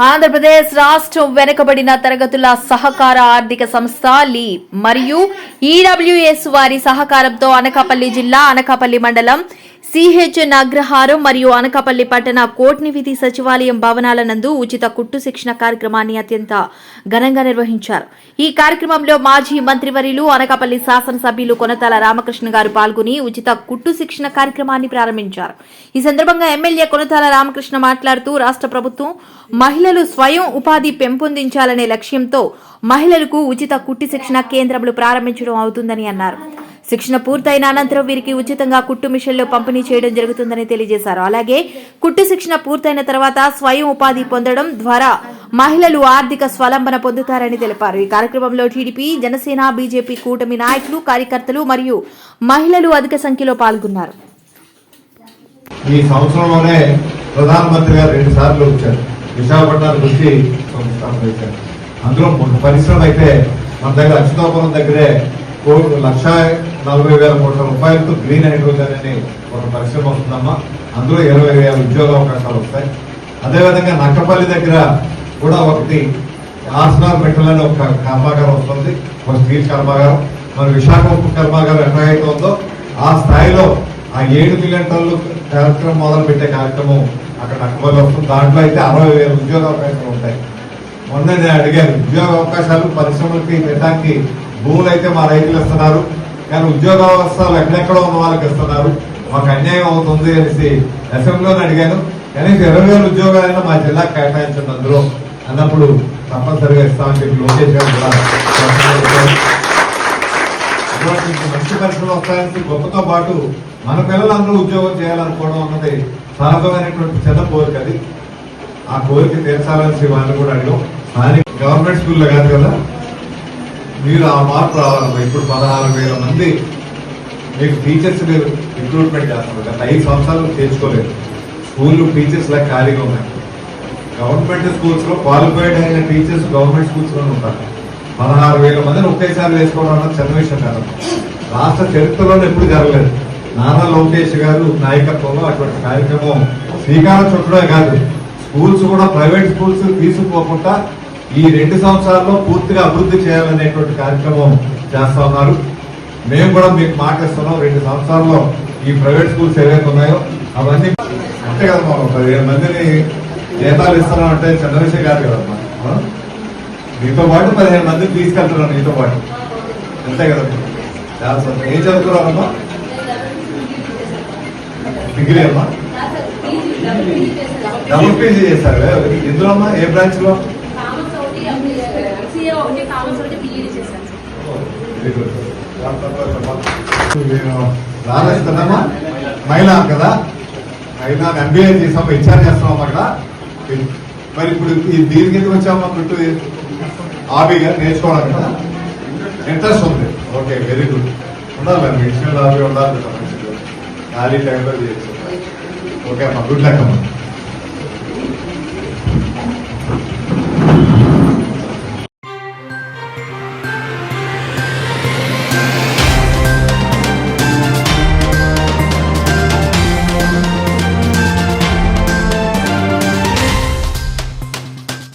ఆంధ్రప్రదేశ్ రాష్ట్రం వెనుకబడిన తరగతుల సహకార ఆర్థిక సంస్థ లీ మరియు ఈడబ్ల్యూఎస్ వారి సహకారంతో అనకాపల్లి జిల్లా అనకాపల్లి మండలం సిహెచ్ఎన్ అగ్రహారం మరియు అనకాపల్లి పట్టణ కోట్నివిధి సచివాలయం భవనాల నందు ఉచిత కుట్టు శిక్షణ కార్యక్రమాన్ని అత్యంత ఘనంగా నిర్వహించారు. ఈ కార్యక్రమంలో మాజీ మంత్రివర్యులు అనకాపల్లి శాసనసభ్యులు కొనతాల రామకృష్ణ గారు పాల్గొని ఉచిత కుట్టు శిక్షణ కార్యక్రమాన్ని ప్రారంభించారు. ఈ సందర్భంగా ఎమ్మెల్యే కొనతాల రామకృష్ణ మాట్లాడుతూ రాష్ట్ర ప్రభుత్వం మహిళలు స్వయం ఉపాధి పెంపొందించాలనే లక్ష్యంతో మహిళలకు ఉచిత కుట్టి శిక్షణ కేంద్రములు ప్రారంభించడం అవుతుందని అన్నారు. శిక్షణ పూర్తయిన అనంతరం వీరికి ఉచితంగా కుట్టు మిషన్లు పంపిణీ చేయడం జరుగుతుందని తెలియజేశారు. అలాగే కుట్టు శిక్షణ పూర్తయిన తర్వాత స్వయం ఉపాధి పొందడం ద్వారా మహిళలు ఆర్థిక స్వలంబన పొందుతారని తెలిపారు. ఈ కార్యక్రమంలో టీడీపీ జనసేన బీజేపీ కూటమి నాయకులు కార్యకర్తలు మరియు మహిళలు అధిక సంఖ్యలో పాల్గొన్నారు. ఈ సంవత్సరంలోనే ప్రధానమంత్రి గారు రెండు సార్లు వచ్చారు. విశాఖపట్నానికి వచ్చి చేశారు. అందులో పరిశ్రమ అయితే మన దగ్గర అచ్యుతాపురం దగ్గరే కోటి లక్ష నలభై వేల కోట్ల రూపాయలతో గ్రీన్ హైడ్రోజన్ అనే ఒక పరిశ్రమ వస్తుందమ్మా. అందులో ఇరవై వేల ఉద్యోగ అవకాశాలు వస్తాయి. అదేవిధంగా నక్కపల్లి దగ్గర కూడా ఒకటి ఆసనాలు పెట్టాలని ఒక కర్మాగారం వస్తుంది. ఒక స్టీల్ కర్మాగారం. మన విశాఖ ఉప్పు కర్మాగారం ఎట్లాగైతే ఉందో ఆ స్థాయిలో ఆ ఏడు మిలియన్ టన్నులు కార్యక్రమం మొదలు పెట్టే కార్యక్రమం అక్కడ నక్కపల్లి వస్తుంది. దాంట్లో అయితే అరవై వేల ఉద్యోగ అవకాశాలు ఉంటాయి. మొన్న నేను అడిగాను ఉద్యోగ అవకాశాలు పరిశ్రమలకి పెట్టడానికి భూములు అయితే మా రైతులు ఇస్తున్నారు. కానీ ఉద్యోగ అవస్థలు ఎక్కడెక్కడో ఉన్న వాళ్ళకి ఇస్తున్నారు. మాకు అన్యాయం అవుతుంది అనేసి అసెంబ్లీలో అడిగాను. కనీసం ఇరవై వేల ఉద్యోగాలైనా మా జిల్లాకు కేటాయించండి అందులో అన్నప్పుడు తప్పనిసరిగా ఇస్తామని చెప్పి లోకేష్ గారు కూడా మంచి పరిశ్రమలు వస్తాయని గొప్పతో పాటు మన పిల్లలందరూ ఉద్యోగం చేయాలనుకోవడం అన్నది సహజమైనటువంటి చిన్న కోరిక అది. ఆ కోరిక తీర్చాలని వాళ్ళు కూడా అడిగాం. స్థానిక గవర్నమెంట్ స్కూల్లో కాదు కదా? మీరు ఆ మార్పు రావాలమ్మా ఇప్పుడు పదహారు వేల మంది మీకు టీచర్స్ మీరు రిక్రూట్మెంట్ చేస్తున్నారు. గత ఐదు సంవత్సరాలు చేర్చుకోలేదు స్కూళ్ళు టీచర్స్ లా ఖాళీగా ఉన్నాయి. గవర్నమెంట్ స్కూల్స్లో క్వాలిఫైడ్ అయిన టీచర్స్ గవర్నమెంట్ స్కూల్స్లోనే ఉంటారు. పదహారు వేల మందిని ఒకేసారి వేసుకోవడం అన్నది చిన్న విషయం కాదు. రాష్ట్ర చరిత్రలోనే ఎప్పుడు జరగలేదు. నారా లోకేష్ గారు నాయకత్వంలో అటువంటి కార్యక్రమం శ్రీకారం చుట్టడమే కాదు. స్కూల్స్ కూడా ప్రైవేట్ స్కూల్స్ తీసుకుపోకుండా ఈ రెండు సంవత్సరాల్లో పూర్తిగా అభివృద్ధి చేయాలనేటువంటి కార్యక్రమం చేస్తా ఉన్నారు. మేము కూడా మీకు మాట ఇస్తున్నాం రెండు సంవత్సరాల్లో ఈ ప్రైవేట్ స్కూల్స్ ఏవైతే ఉన్నాయో అవన్నీ అంతే కదా మనం పదిహేను మందిని జీతాలు ఇస్తున్నాం అంటే చిన్న విషయం కాదు కదమ్మా? మీతో పాటు పదిహేను మందిని తీసుకెళ్తున్నాను మీతో పాటు. అంతే కదా చాలా సంతోషం. ఏం చదువుతున్నారమ్మా? డిగ్రీ అమ్మా? డబుల్ పీజీ చేశారు. ఎందులో అమ్మా ఏ బ్రాంచ్లో కామర్స్ ఒకటి ఎంసీఏ ఒకటి కామర్స్ ఒకటి బీఈడి చేశాను. నేను రాలేస్తున్నామా మహిళ కదా? మహిళా ఎంబీఏ చేసాం హెచ్ఆర్ చేస్తున్నాం అక్కడ. మరి ఇప్పుడు ఈ దీనికి ఎందుకు వచ్చామా చుట్టూ హాబీగా నేర్చుకోవడం కదా? ఇంట్రెస్ట్ ఉంది. ఓకే వెరీ గుడ్ ఉండాలి మెడిసినల్ హాబీ ఉండాలి ఖాళీ టైంలో చేయొచ్చు. ఓకే అమ్మా గుడ్ లక్ అమ్మా.